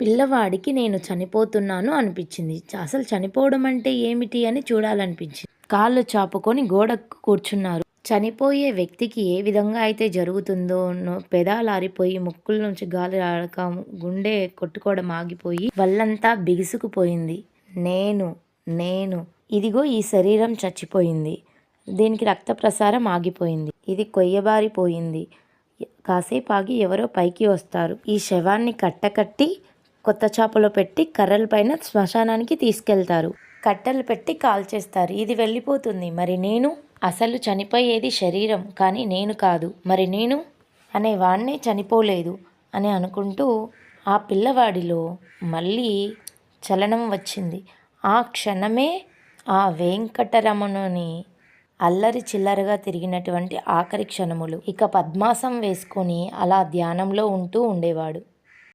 పిల్లవాడికి నేను చనిపోతున్నాను అనిపించింది. అసలు చనిపోవడం అంటే ఏమిటి అని చూడాలనిపించింది. కాళ్ళు చాపుకొని గోడకు కూర్చున్నారు. చనిపోయే వ్యక్తికి ఏ విధంగా అయితే జరుగుతుందో నో- ముక్కుల నుంచి గాలి రాక గుండె కొట్టుకోవడం ఆగిపోయి వల్లంతా బిగుసుకుపోయింది. నేను నేను ఇదిగో ఈ శరీరం చచ్చిపోయింది. దీనికి రక్త ప్రసారం ఆగిపోయింది. ఇది కొయ్యబారిపోయింది. కాసేపు ఆగి ఎవరో పైకి వస్తారు. ఈ శవాన్ని కట్టకట్టి కొత్త చేపలో పెట్టి కర్రల పైన శ్మశానానికి తీసుకెళ్తారు. కట్టెలు పెట్టి కాల్చేస్తారు. ఇది వెళ్ళిపోతుంది. మరి నేను? అసలు చనిపోయేది శరీరం కానీ నేను కాదు. మరి నేను? అనే వాణ్ణే చనిపోలేదు అని అనుకుంటూ ఆ పిల్లవాడిలో మళ్ళీ చలనం వచ్చింది. ఆ క్షణమే ఆ వెంకటరమణుని అల్లరి చిల్లరగా తిరిగినటువంటి ఆఖరి క్షణములు. ఇక పద్మాసం వేసుకొని అలా ధ్యానంలో ఉంటూ ఉండేవాడు.